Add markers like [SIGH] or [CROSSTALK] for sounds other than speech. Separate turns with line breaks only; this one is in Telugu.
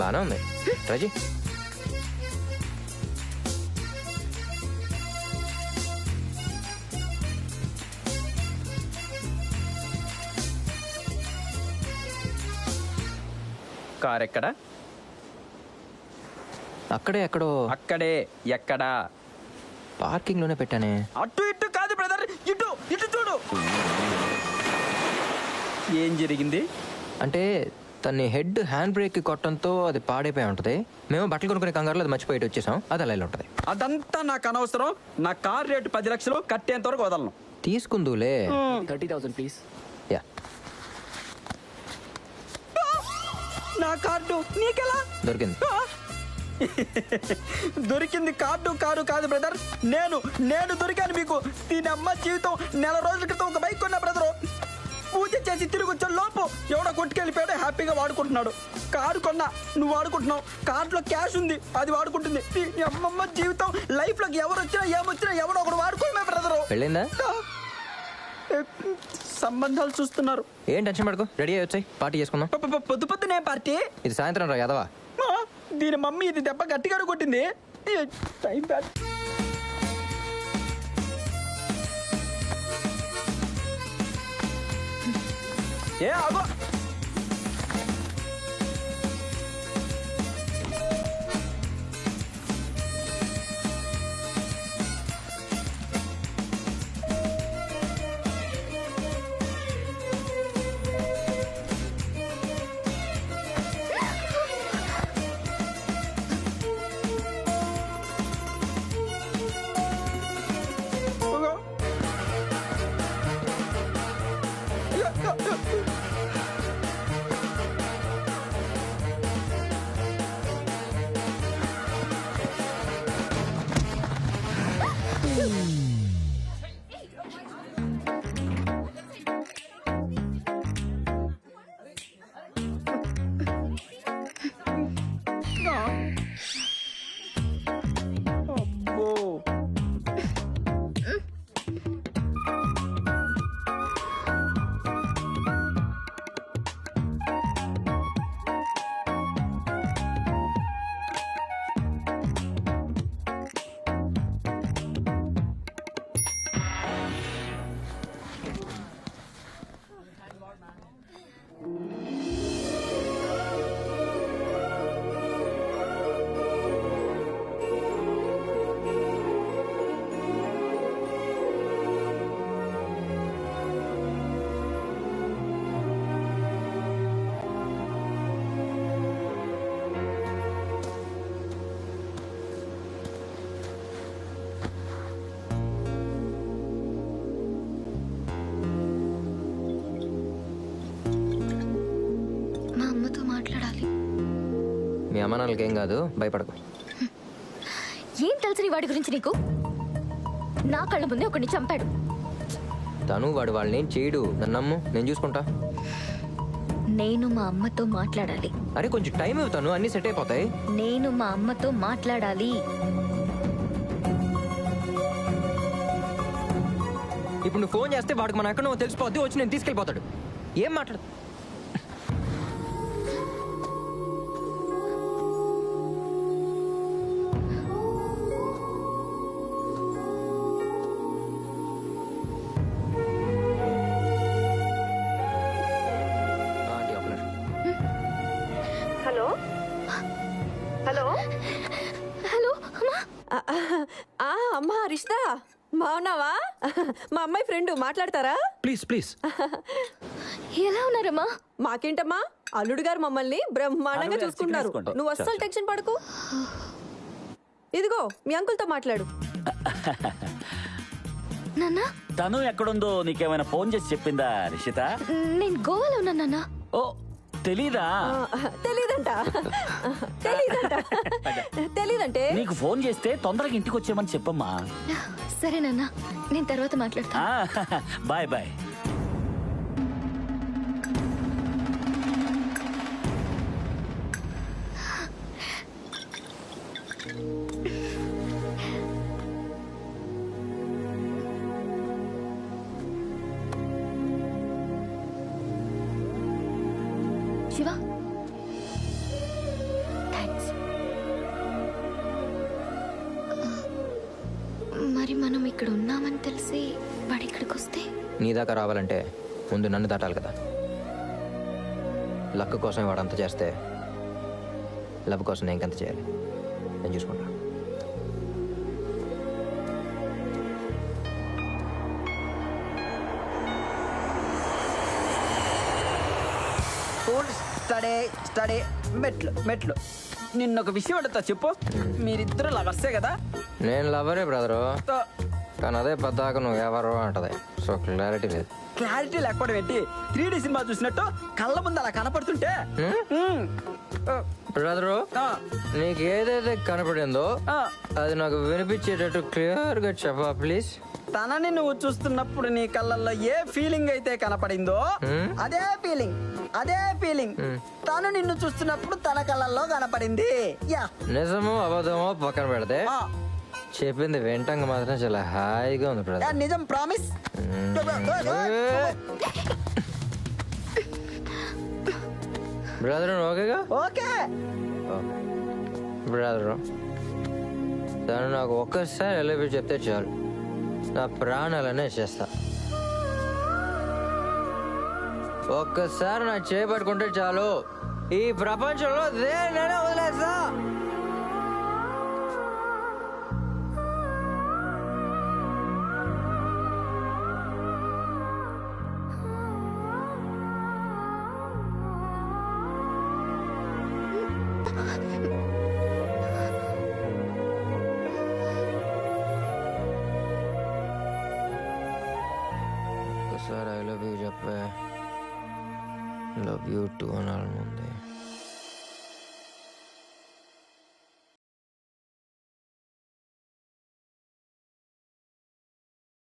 బాగానే ఉంది రజీ
కార్ ఎక్కడ
అక్కడే ఎక్కడో.
అక్కడే ఎక్కడా?
పార్కింగ్లోనే పెట్టానే.
అటు ఇటు కాదు బ్రదర్. ఇటు ఇటు చూడు. ఏం జరిగింది?
అంటే తన్ని హెడ్ హ్యాండ్ బ్రేక్ కొట్టడంతో అది పాడైపోయి ఉంటది. మేము బట్టలు కొనుక్కునే కంగారులో అది మర్చిపోయి వచ్చేసాం. అది అలా ఇలా ఉంటది.
అదంతా నాకు అనవసరం. నా కార్ రేటు పది లక్షలు కట్టేంత వరకు వదలను.
తీసుకుందులే.
Thirty thousand please
yeah.
నా కార్డు నీకెలా?
దొరికింది!
దొరికింది కార్డు కారు కాదు బ్రదర్. నేను నేను దొరికాను మీకు. దీని అమ్మ జీవితం నెల రోజుల క్రితం ఒక బైక్ కొన్నా బ్రదరు. పూజ చేసి తిరిగి వచ్చే లోపు ఎవడో కొట్టుకెళ్ళిపోయాడు హ్యాపీగా వాడుకుంటున్నాడు. కారు కొన్నా నువ్వు వాడుకుంటున్నావు. కార్డులో క్యాష్ ఉంది అది వాడుకుంటుంది. అమ్మమ్మ జీవితం లైఫ్లోకి ఎవరు వచ్చినా ఏమొచ్చినా ఎవడో ఒకడు వాడుకోవడమే బ్రదరు సంబంధాలు చూస్తున్నారు.
ఏం టెన్షన్ పడుకో రెడీ అయ్యి వచ్చాయి పార్టీ చేసుకుందాం.
పొద్దు పొద్దునే పార్టీ.
ఇది సాయంత్రం రా యాదవా?
దీని మమ్మీ ఇది దెబ్బ గట్టిగానే కొట్టింది. టైం బ్యాడ్ 点点耳朵。
మీ
అమ్మ నాన్నలకి ఏం కాదు భయపడకు.
ఏం తెలుసు వాడి గురించి నీకు? నా కళ్ళ ముందే ఒకడిని చంపాడు.
తను వాడు వాళ్ళని చేయడు. నన్ను నమ్ము నేను చూసుకుంటా.
నేను మా అమ్మతో మాట్లాడాలి.
అరే కొంచెం టైం ఇవ్వుతాను అన్ని సెట్ అయిపోతాయి.
నేను మా అమ్మతో మాట్లాడాలి.
ఇప్పుడు నువ్వు ఫోన్ చేస్తే వాడికి మన ఎక్కడ తెలిసిపోద్ది వచ్చి నేను తీసుకెళ్ళిపోతాడు. ఏం మాట్లాడు
హలో
అమ్మా.
ఆ, అమ్మా రిష్తా. బాగున్నావా? మా అమ్మాయి ఫ్రెండ్ మాట్లాడతారా?
Please please.
ఎలా ఉన్నారమ్మా?
మాకేంటమ్మా? అల్లుడు గారు మమ్మల్ని బ్రహ్మాండంగా చూసుకుంటారు. నువ్వు అస్సలు టెన్షన్ పడకు. ఇదిగో మీ అంకుల్తో మాట్లాడు.
నాన్న?
తను ఎక్కడుందో నీకేమైనా ఫోన్ చేసి చెప్పిందా రిషిత?
నేను గోవాలో ఉన్నా నాన్న.
ఓ తెలీదా?
ఆ, తెలీదంట. తెలీదంట. తెలీదంటే?
నీకు ఫోన్ చేస్తే తొందరగా ఇంటికి వచ్చేయమని చెప్పమ్మా.
సరే నాన్న నేను తర్వాత మాట్లాడతా. [LAUGHS]
Bye bye.
ఇక్కడ ఉన్నామని తెలిసి వాడు ఇక్కడికి వస్తే?
నీ దాకా రావాలంటే ముందు నన్ను దాటాలి కదా. లక్ కోసం వాడంత చేస్తే లవ్ కోసం నేను ఇంకంత చేయాలి? నేను చూసుకుంటా.
Study study. మెట్లు మెట్లు. నిన్న ఒక విషయం అడుగుతా చెప్పు. మీరిద్దరు లవర్సే కదా?
నేను లవరే బ్రదరు. కానీ అదే పద్దాక నువ్వు ఎవరు అంటది. సో క్లారిటీ లేదు.
క్లారిటీ లేకపోవడం ఏంటి? త్రీ డీ సినిమా చూసినట్టు కళ్ళ ముందు అలా కనపడుతుంటే?
బ్రదరు నీకు ఏదైతే కనపడిందో. అది నాకు వినిపించేటట్టు క్లియర్గా చెప్పా ప్లీజ్?
తనని నువ్వు చూస్తున్నప్పుడు నీ కళ్ళల్లో ఏ ఫీలింగ్ అయితే కనపడిందో. అదే ఫీలింగ్ అదే ఫీలింగ్. తను నిన్ను చూస్తున్నప్పుడు తన కళ్ళల్లో కనపడింది. యా.
నిజమో అబద్ధమో పక్కన పెడితే చెప్పింది వింటంగా మాత్రం చాలా హాయిగా ఉంది బ్రదర్
నిజం ప్రామిస్
బ్రదర్ ఓకేగా
ఓకే
బ్రదర్ తను నాకు ఒక్కసారి వెళ్ళి చెప్తే చాలు. నా ప్రాణాలనే చేస్తా. ఒక్కసారి నా చేపట్టుకుంటే చాలు. ఈ ప్రపంచంలో దేన్నైనా వదిలేస్తా. ఒక్కసారి ఐ లవ్ యూ చెప్పే లవ్ యూ టూ అనాలి ముందే